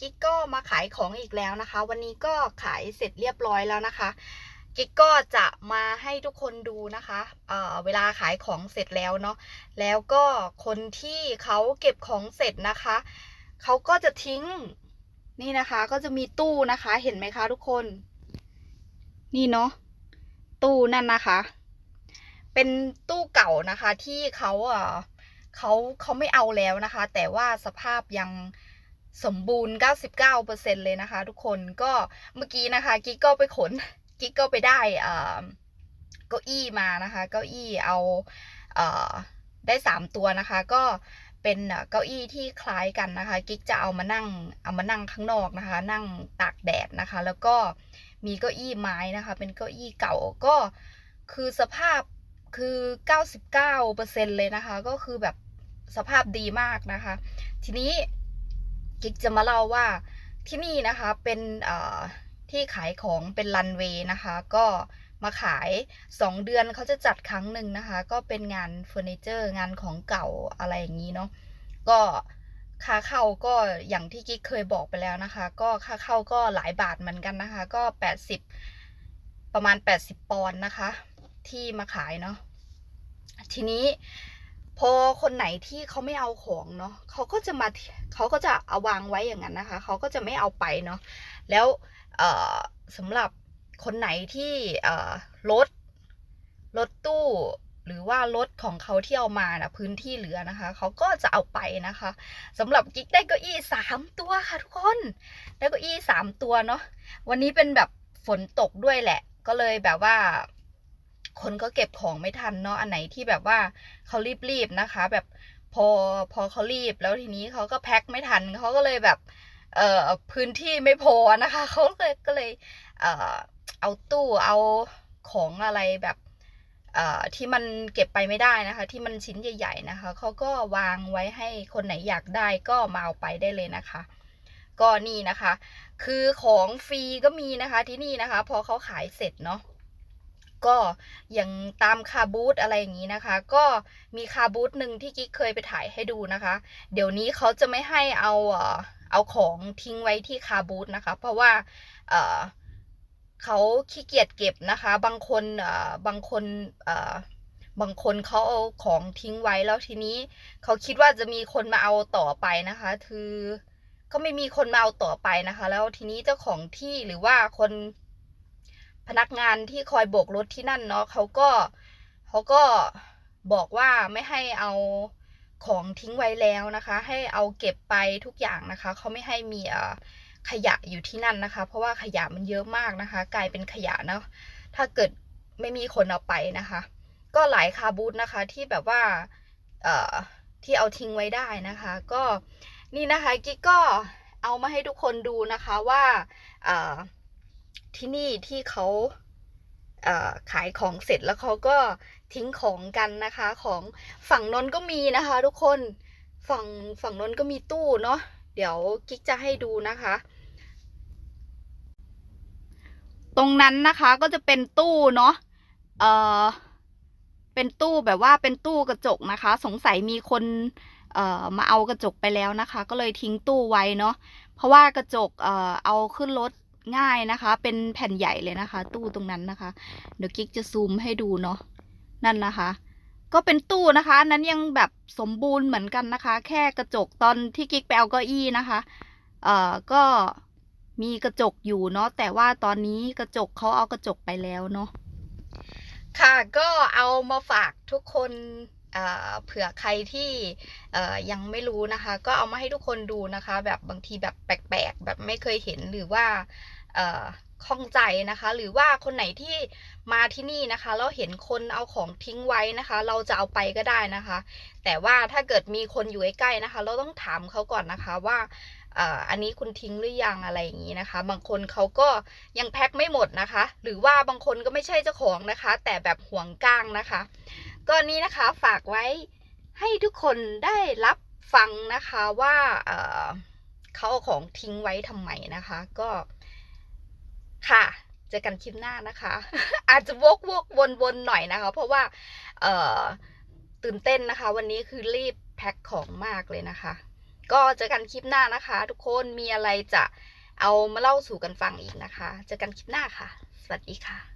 กิ๊กก็มาขายของอีกแล้วนะคะ วันนี้ก็ขายเสร็จเรียบร้อยแล้วนะคะ กิ๊กก็จะมาให้ทุกคนดูนะคะเเวลาขายของเสร็จแล้วเนาะแล้วก็คนที่เขาเก็บของเสร็จนะคะเขาก็จะทิ้งนี่นะคะ ก็จะมีตู้นะคะเห็นไหมคะทุกคน นี่เนาะตู้นั่นนะคะ เป็นตู้เก่านะคะที่เขาอ่อเขาเขาไม่เอาแล้วนะคะ แต่ว่าสภาพยัง สมบูรณ์ 99%เลยนะคะ ทุกคนก็เมื่อกี้นะคะกิ๊กก็ไปขนกิ๊กก็ไปได้เอ่อเก้าอี้มานะคะเก้าอี้เอาเอ่อได้สามตัวนะคะ ก็เป็นเอ่อเก้าอี้ที่คล้ายกันนะคะ กิ๊กจะเอามานั่งเอามานั่งข้างนอกนะคะ นั่งตากแดดนะคะ แล้วก็มีเก้าอี้ไม้นะคะ เป็นเก้าอี้เก่าก็คือสภาพคือ 99%เลยนะคะ ก็คือแบบสภาพดีมากนะคะ ทีนี้ กิ๊กจะมาเล่าว่าที่นี่นะคะเป็นที่ขายของเป็นรันเวย์นะคะ ก็มาขาย 2 เดือนเขาจะจัดครั้งหนึ่งนะคะ ก็เป็นงานเฟอร์นิเจอร์ งานของเก่าอะไรอย่างนี้เนาะก็ค่าเข้าก็อย่างที่กิ๊กเคยบอกไปแล้วนะคะ ก็ค่าเข้าก็หลายบาทเหมือนกันนะคะ ก็ 80 ประมาณ 80 ปอนด์นะคะ ที่มาขายเนาะทีนี้ พอคนไหนที่เขาไม่เอาของเนาะเขาก็จะมาเขาก็จะเอาวางไว้อย่างนั้นนะคะ เขาก็จะไม่เอาไปเนาะแล้วสำหรับคนไหนที่รถรถตู้หรือว่ารถของเขาที่เอามานะพื้นที่เหลือนะคะเขาก็จะเอาไปนะคะสำหรับกิ๊กได้เก้าอี้สามตัวค่ะทุกคนได้เก้าอี้สามตัวเนาะวันนี้เป็นแบบฝนตกด้วยแหละ ก็เลยแบบว่า คนก็เก็บของไม่ทันเนาะอันไหนที่แบบว่าเขารีบๆนะคะ แบบพอพอเขารีบแล้วทีนี้เขาก็แพ็คไม่ทันเขาก็เลยแบบเอ่อพื้นที่ไม่พอนะคะเขาเลยก็เลยเอ่อเอาตู้เอาของอะไรแบบเอ่อที่มันเก็บไปไม่ได้นะคะ ที่มันชิ้นใหญ่ ๆนะคะเขาก็วางไว้ให้คนไหนอยากได้ก็มาเอาไปได้เลยนะคะ ก็นี่นะคะ คือของฟรีก็มีนะคะที่นี่นะคะ พอเขาขายเสร็จเนาะ ก็อย่างตามคาบูธอะไรอย่างนี้นะคะ ก็มีคาบูธหนึ่งที่กิ๊กเคยไปถ่ายให้ดูนะคะ เดี๋ยวนี้เขาจะไม่ให้เอาเออเอาของทิ้งไว้ที่คาบูธนะคะ เพราะว่าเออเขาขี้เกียจเก็บนะคะ บางคนเออบางคนเออบางคนเขาเอาของทิ้งไว้แล้วทีนี้เขาคิดว่าจะมีคนมาเอาต่อไปนะคะ คือก็ไม่มีคนมาเอาต่อไปนะคะ แล้วทีนี้เจ้าของที่หรือว่าคน พนักงานที่คอยโบกรถที่นั่นเนาะเขาก็เขาก็บอกว่าไม่ให้เอาของทิ้งไว้แล้วนะคะ ให้เอาเก็บไปทุกอย่างนะคะเขาไม่ให้มีขยะอยู่ที่นั่นนะคะ เพราะว่าขยะมันเยอะมากนะคะ กลายเป็นขยะเนาะถ้าเกิดไม่มีคนเอาไปนะคะ ก็หลายคาบูธนะคะที่แบบว่าเอ่อที่เอาทิ้งไว้ได้นะคะ ก็นี่นะคะกิ๊กก็เอามาให้ทุกคนดูนะคะว่าเอ่อ ที่นี่ที่เขาเขายของเสร็จแล้วเขาก็ทิ้งของกันนะคะ ของฝั่งนนก็มีนะคะ ทุกคนฝั่งฝั่งนนก็มีตู้เนาะเดี๋ยวกิ๊กจะให้ดูนะคะ ตรงนั้นนะคะก็จะเป็นตู้เนาะเออเป็นตู้แบบว่าเป็นตู้กระจกนะคะ สงสัยมีคนเอ่อมาเอากระจกไปแล้วนะคะ ก็เลยทิ้งตู้ไว้เนาะเพราะว่ากระจกเอ่อเอาขึ้นรถ ง่ายนะคะ เป็นแผ่นใหญ่เลยนะคะ ตู้ตรงนั้นนะคะ เดี๋ยวกิ๊กจะซูมให้ดูเนาะนั่นนะคะ ก็เป็นตู้นะคะอันนั้นยังแบบสมบูรณ์เหมือนกันนะคะ แค่กระจกตอนที่กิ๊กไปเอาเก้าอี้นะคะเอ่อก็มีกระจกอยู่เนาะแต่ว่าตอนนี้กระจกเขาเอากระจกไปแล้วเนาะค่ะก็เอามาฝากทุกคนเอ่อเผื่อใครที่เอ่อยังไม่รู้นะคะ ก็เอามาให้ทุกคนดูนะคะ แบบบางทีแบบแปลกๆ แบบไม่เคยเห็นหรือว่า ข้องใจนะคะ หรือว่าคนไหนที่มาที่นี่นะคะแล้วเห็นคนเอาของทิ้งไว้นะคะ เราจะเอาไปก็ได้นะคะ แต่ว่าถ้าเกิดมีคนอยู่ใกล้ๆนะคะ เราต้องถามเขาก่อนนะคะว่าอันนี้คุณทิ้งหรือยังอะไรอย่างนี้นะคะ บางคนเขาก็ยังแพ็คไม่หมดนะคะ หรือว่าบางคนก็ไม่ใช่เจ้าของนะคะ แต่แบบห่วงก้างนะคะก็นี้นะคะฝากไว้ให้ทุกคนได้รับฟังนะคะว่าเขาเอาของทิ้งไว้ทำไมนะคะ ก็ ค่ะ เจอกันคลิปหน้านะคะ อาจจะวกวกวนวนๆหน่อยนะคะ เพราะว่าเอ่อตื่นเต้นนะคะ วันนี้คือรีบแพ็คของมากเลยนะคะ ก็เจอกันคลิปหน้านะคะ ทุกคนมีอะไรจะเอามาเล่าสู่กันฟังอีกนะคะ เจอกันคลิปหน้าค่ะ สวัสดีค่ะ